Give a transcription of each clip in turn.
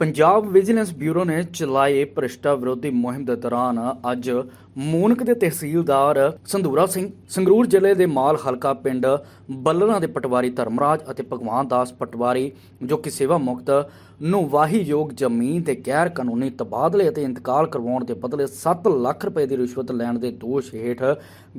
Punjab vigilance bureau ਨੇ ਚਲਾਏ ਭ੍ਰਿਸ਼ਟਾ ਵਿਰੋਧੀ ਮੁਹਿੰਮ ਦੇ ਦੌਰਾਨ ਅੱਜ ਮੂਨਕ ਦੇ ਤਹਿਸੀਲਦਾਰ ਸੰਧੂਰਾ ਸਿੰਘ, ਸੰਗਰੂਰ ਜ਼ਿਲ੍ਹੇ ਦੇ ਮਾਲ ਹਲਕਾ ਪਿੰਡ ਬੱਲਰਾਂ ਦੇ ਪਟਵਾਰੀ ਧਰਮਰਾਜ ਅਤੇ ਭਗਵਾਨ ਦਾਸ ਪਟਵਾਰੀ, ਜੋ ਕਿ ਸੇਵਾ ਮੁਕਤ ਨੂੰ ਵਾਹੀਯੋਗ ਜ਼ਮੀਨ ਦੇ ਗੈਰ ਕਾਨੂੰਨੀ ਤਬਾਦਲੇ ਅਤੇ ਇੰਤਕਾਲ ਕਰਵਾਉਣ ਦੇ ਬਦਲੇ 7 ਲੱਖ ਰੁਪਏ ਦੀ ਰਿਸ਼ਵਤ ਲੈਣ ਦੇ ਦੋਸ਼ ਹੇਠ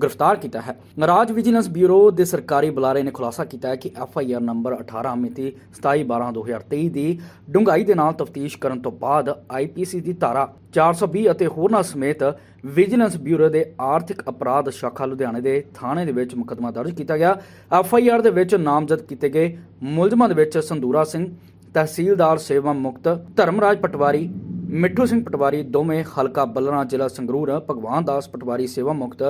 ਗ੍ਰਿਫਤਾਰ ਕੀਤਾ ਹੈ। ਰਾਜ ਵਿਜੀਲੈਂਸ ਬਿਊਰੋ ਦੇ ਸਰਕਾਰੀ ਬੁਲਾਰੇ ਨੇ ਖੁਲਾਸਾ ਕੀਤਾ ਹੈ ਕਿ ਐਫ ਆਈ ਆਰ ਨੰਬਰ 18 ਮਿਤੀ 27/12/2023 ਦੀ ਡੂੰਘਾਈ ਦੇ ਨਾਲ ਤਫਤੀਸ਼ ਕਰਨ ਤੋਂ ਬਾਅਦ ਆਈ ਪੀ ਸੀ ਦੀ ਧਾਰਾ 420 ਅਤੇ ਹੋਰਨਾਂ ਸਮੇਤ ਵਿਜੀਲੈਂਸ ਬਿਊਰੋ ਦੇ ਆਰਥਿਕ ਅਪਰਾਧ ਸ਼ਾਖਾ ਲੁਧਿਆਣੇ ਦੇ ਥਾਣੇ ਦੇ ਵਿੱਚ ਮੁਕੱਦਮਾ ਦਰਜ ਕੀਤਾ ਗਿਆ। ਐਫ ਆਈ ਆਰ ਦੇ ਵਿੱਚ ਨਾਮਜ਼ਦ ਕੀਤੇ ਗਏ ਮੁਲਜ਼ਮਾਂ ਦੇ ਵਿੱਚ ਸੰਧੂਰਾ ਸਿੰਘ, ਤਹਿਸੀਲਦਾਰ ਸੇਵਾ ਮੁਕਤ ਧਰਮਰਾਜ ਪਟਵਾਰੀ ਮਿੱਠੂ ਸਿੰਘ ਪਟਵਾਰੀ, ਦੋਵੇਂ ਹਲਕਾ ਬੱਲਰਾਂ, ਜ਼ਿਲ੍ਹਾ ਸੰਗਰੂਰ, ਭਗਵਾਨ ਦਾਸ ਪਟਵਾਰੀ ਸੇਵਾ ਮੁਕਤ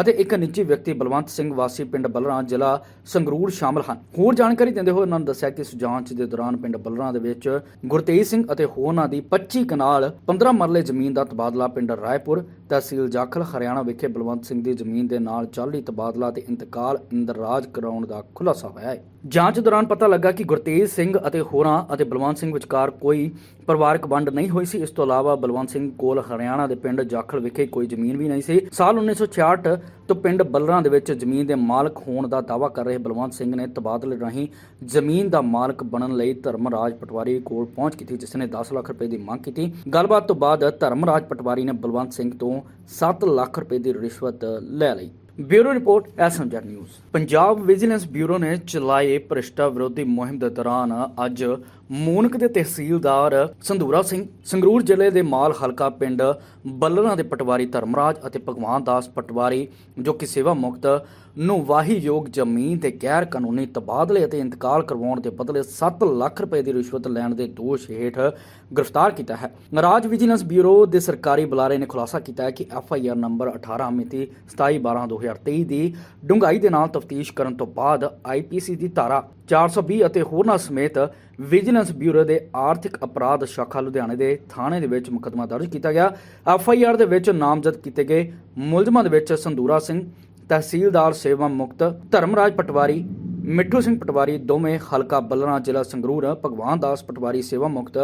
ਅਤੇ ਇੱਕ ਨਿੱਜੀ ਵਿਅਕਤੀ ਬਲਵੰਤ ਸਿੰਘ ਵਾਸੀ ਪਿੰਡ ਬੱਲਰਾਂ, ਜ਼ਿਲ੍ਹਾ ਸੰਗਰੂਰ ਸ਼ਾਮਲ ਹਨ। ਹੋਰ ਜਾਣਕਾਰੀ ਦਿੰਦੇ ਹੋਏ ਉਹਨਾਂ ਨੇ ਦੱਸਿਆ ਕਿ ਇਸ ਜਾਂਚ ਦੇ ਦੌਰਾਨ ਪਿੰਡ ਬੱਲਰਾਂ ਦੇ ਵਿੱਚ ਗੁਰਤੇਜ ਸਿੰਘ ਅਤੇ ਹੋਰਨਾਂ ਦੀ 25 ਕਨਾਲ 15 ਮਰਲੇ ਜ਼ਮੀਨ ਦਾ ਤਬਾਦਲਾ ਪਿੰਡ ਰਾਏਪੁਰ ਤਹਿਸੀਲ ਜਾਖਲ, ਹਰਿਆਣਾ ਵਿਖੇ ਬਲਵੰਤ ਸਿੰਘ ਦੀ ਜ਼ਮੀਨ ਦੇ ਨਾਲ ਚਾਲੀ ਤਬਾਦਲਾ ਤੇ ਇੰਤਕਾਲ ਇੰਦਰਾਜ ਕਰਾਉਣ ਦਾ ਖੁਲਾਸਾ ਹੋਇਆ ਹੈ। ਜਾਂਚ ਦੌਰਾਨ ਪਤਾ ਲੱਗਾ ਕਿ ਗੁਰਤੇਜ ਸਿੰਘ ਅਤੇ ਹੋਰਾਂ ਅਤੇ ਬਲਵੰਤ ਸਿੰਘ ਵਿਚਕਾਰ ਕੋਈ ਪਰਿਵਾਰਕ ਵੰਡ ਨਹੀਂ ਹੋਈ ਸੀ ਇਸ ਤੋਂ ਇਲਾਵਾ ਬਲਵੰਤ ਸਿੰਘ ਕੋਲ ਹਰਿਆਣਾ ਦੇ ਪਿੰਡ ਜਾਖਲ ਵਿਖੇ ਕੋਈ ਜ਼ਮੀਨ ਵੀ ਨਹੀਂ ਸੀ। ਸਾਲ 1966 ਤੋਂ ਪਿੰਡ ਬੱਲਰਾਂ ਦੇ ਵਿੱਚ ਜ਼ਮੀਨ ਦੇ ਮਾਲਕ ਹੋਣ ਦਾ ਦਾਅਵਾ ਕਰ ਰਹੇ ਬਲਵੰਤ ਸਿੰਘ ਨੇ ਤਬਾਦਲੇ ਰਾਹੀਂ ਜ਼ਮੀਨ ਦਾ ਮਾਲਕ ਬਣਨ ਲਈ ਧਰਮਰਾਜ ਪਟਵਾਰੀ ਕੋਲ ਪਹੁੰਚ ਕੀਤੀ, ਜਿਸ ਨੇ 10 ਲੱਖ ਰੁਪਏ ਦੀ ਮੰਗ ਕੀਤੀ। ਗੱਲਬਾਤ ਤੋਂ ਬਾਅਦ ਧਰਮਰਾਜ ਪਟਵਾਰੀ ਨੇ ਬਲਵੰਤ ਸਿੰਘ ਤੋਂ 7 ਲੱਖ ਰੁਪਏ ਦੀ ਰਿਸ਼ਵਤ ਲੈ ਲਈ। ਬਿਊਰੋ ਰਿਪੋਰਟ ਐਸਐਮਜਰ ਨਿਊਜ਼। ਪੰਜਾਬ ਵਿਜੀਲੈਂਸ ਬਿਊਰੋ ਨੇ ਚਲਾਏ ਭ੍ਰਿਸ਼ਟਾ ਵਿਰੋਧੀ ਮੁਹਿੰਮ ਦੇ ਦੌਰਾਨ ਅੱਜ ਮੂਨਕ ਦੇ ਤਹਿਸੀਲਦਾਰ ਸੰਧੂਰਾ ਸਿੰਘ, ਸੰਗਰੂਰ ਜ਼ਿਲ੍ਹੇ ਦੇ ਮਾਲ ਹਲਕਾ ਪਿੰਡ ਬੱਲਰਾਂ ਦੇ ਪਟਵਾਰੀ ਧਰਮਰਾਜ ਅਤੇ ਭਗਵਾਨ ਦਾਸ ਪਟਵਾਰੀ, ਜੋ ਕਿ ਸੇਵਾ ਮੁਕਤ ਨੂੰ ਵਾਹੀਯੋਗ ਜ਼ਮੀਨ ਦੇ ਗੈਰ ਕਾਨੂੰਨੀ ਤਬਾਦਲੇ ਅਤੇ ਇੰਤਕਾਲ ਕਰਵਾਉਣ ਦੇ ਬਦਲੇ 7 ਲੱਖ ਰੁਪਏ ਦੀ ਰਿਸ਼ਵਤ ਲੈਣ ਦੇ ਦੋਸ਼ ਹੇਠ ਗ੍ਰਿਫਤਾਰ ਕੀਤਾ ਹੈ। ਰਾਜ ਵਿਜੀਲੈਂਸ ਬਿਊਰੋ ਦੇ ਸਰਕਾਰੀ ਬੁਲਾਰੇ ਨੇ ਖੁਲਾਸਾ ਕੀਤਾ ਹੈ ਕਿ ਐਫ ਆਈ ਆਰ ਨੰਬਰ 18 ਮਿਤੀ 27/12/2023 ਦੀ ਡੂੰਘਾਈ ਦੇ ਨਾਲ ਤਫਤੀਸ਼ ਕਰਨ ਤੋਂ ਬਾਅਦ ਆਈ ਦੀ ਧਾਰਾ 420 ਅਤੇ ਹੋਰਨਾਂ ਸਮੇਤ ਵਿਜੀਲੈਂਸ ਬਿਊਰੋ ਦੇ ਆਰਥਿਕ ਅਪਰਾਧ ਸ਼ਾਖਾ ਲੁਧਿਆਣੇ ਦੇ ਥਾਣੇ ਦੇ ਵਿੱਚ ਮੁਕੱਦਮਾ ਦਰਜ ਕੀਤਾ ਗਿਆ। ਐਫ ਆਈ ਆਰ ਦੇ ਵਿੱਚ ਨਾਮਜ਼ਦ ਕੀਤੇ ਗਏ ਮੁਲਜ਼ਮਾਂ ਦੇ ਵਿੱਚ ਸੰਧੂਰਾ ਸਿੰਘ, ਤਹਿਸੀਲਦਾਰ ਸੇਵਾ ਮੁਕਤ ਧਰਮਰਾਜ ਪਟਵਾਰੀ ਮਿੱਠੂ ਸਿੰਘ ਪਟਵਾਰੀ, ਦੋਵੇਂ ਹਲਕਾ ਬੱਲਰਾਂ, ਜ਼ਿਲ੍ਹਾ ਸੰਗਰੂਰ, ਭਗਵਾਨ ਦਾਸ ਪਟਵਾਰੀ ਸੇਵਾ ਮੁਕਤ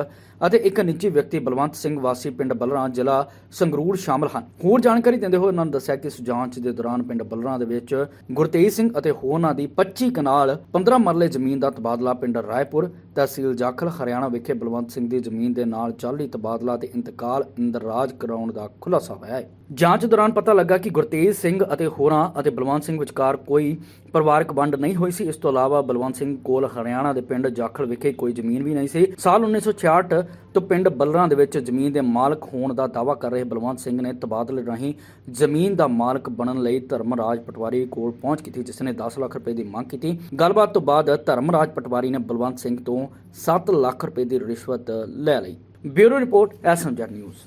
ਅਤੇ ਇੱਕ ਨਿੱਜੀ ਵਿਅਕਤੀ ਬਲਵੰਤ ਸਿੰਘ ਵਾਸੀ ਪਿੰਡ ਬੱਲਰਾਂ, ਜ਼ਿਲ੍ਹਾ ਸੰਗਰੂਰ ਸ਼ਾਮਲ ਹਨ। ਹੋਰ ਜਾਣਕਾਰੀ ਦਿੰਦੇ ਹੋਏ ਉਹਨਾਂ ਨੇ ਦੱਸਿਆ ਕਿ ਇਸ ਜਾਂਚ ਦੇ ਦੌਰਾਨ ਪਿੰਡ ਬੱਲਰਾਂ ਦੇ ਵਿੱਚ ਗੁਰਤੇਜ ਸਿੰਘ ਅਤੇ ਹੋਰਨਾਂ ਦੀ 25 ਕਨਾਲ 15 ਮਰਲੇ ਜ਼ਮੀਨ ਦਾ ਤਬਾਦਲਾ ਪਿੰਡ ਰਾਏਪੁਰ ਤਹਿਸੀਲ ਜਾਖਲ, ਹਰਿਆਣਾ ਵਿਖੇ ਬਲਵੰਤ ਸਿੰਘ ਦੀ ਜ਼ਮੀਨ ਦੇ ਨਾਲ ਚਾਲੀ ਤਬਾਦਲਾ ਤੇ ਇੰਤਕਾਲ ਇੰਦਰਾਜ ਕਰਾਉਣ ਦਾ ਖੁਲਾਸਾ ਹੋਇਆ ਹੈ। ਜਾਂਚ ਦੌਰਾਨ ਪਤਾ ਲੱਗਾ ਕਿ ਗੁਰਤੇਜ ਸਿੰਘ ਅਤੇ ਹੋਰਾਂ ਅਤੇ ਬਲਵੰਤ ਸਿੰਘ ਵਿਚਕਾਰ ਕੋਈ ਪਰਿਵਾਰਕ ਵੰਡ ਨਹੀਂ ਹੋਈ ਸੀ। ਇਸ ਤੋਂ ਇਲਾਵਾ ਬਲਵੰਤ ਸਿੰਘ ਕੋਲ ਹਰਿਆਣਾ ਦੇ ਪਿੰਡ ਜਾਖਲ ਵਿਖੇ ਕੋਈ ਜ਼ਮੀਨ ਵੀ ਨਹੀਂ ਸੀ। ਸਾਲ 1966 ਤੋਂ ਪਿੰਡ ਬੱਲਰਾਂ ਦੇ ਵਿੱਚ ਜ਼ਮੀਨ ਦੇ ਮਾਲਕ ਹੋਣ ਦਾ ਦਾਅਵਾ ਕਰ ਰਹੇ ਬਲਵੰਤ ਸਿੰਘ ਨੇ ਤਬਾਦਲੇ ਰਾਹੀਂ ਜ਼ਮੀਨ ਦਾ ਮਾਲਕ ਬਣਨ ਲਈ ਧਰਮਰਾਜ ਪਟਵਾਰੀ ਕੋਲ ਪਹੁੰਚ ਕੀਤੀ, ਜਿਸ ਨੇ 10 ਲੱਖ ਰੁਪਏ ਦੀ ਮੰਗ ਕੀਤੀ। ਗੱਲਬਾਤ ਤੋਂ ਬਾਅਦ ਧਰਮਰਾਜ ਪਟਵਾਰੀ ਨੇ ਬਲਵੰਤ ਸਿੰਘ ਤੋਂ 7 ਲੱਖ ਰੁਪਏ ਦੀ ਰਿਸ਼ਵਤ ਲੈ ਲਈ। ਬਿਊਰੋ ਰਿਪੋਰਟ ਐਸਐਮਜਰ ਨਿਊਜ਼।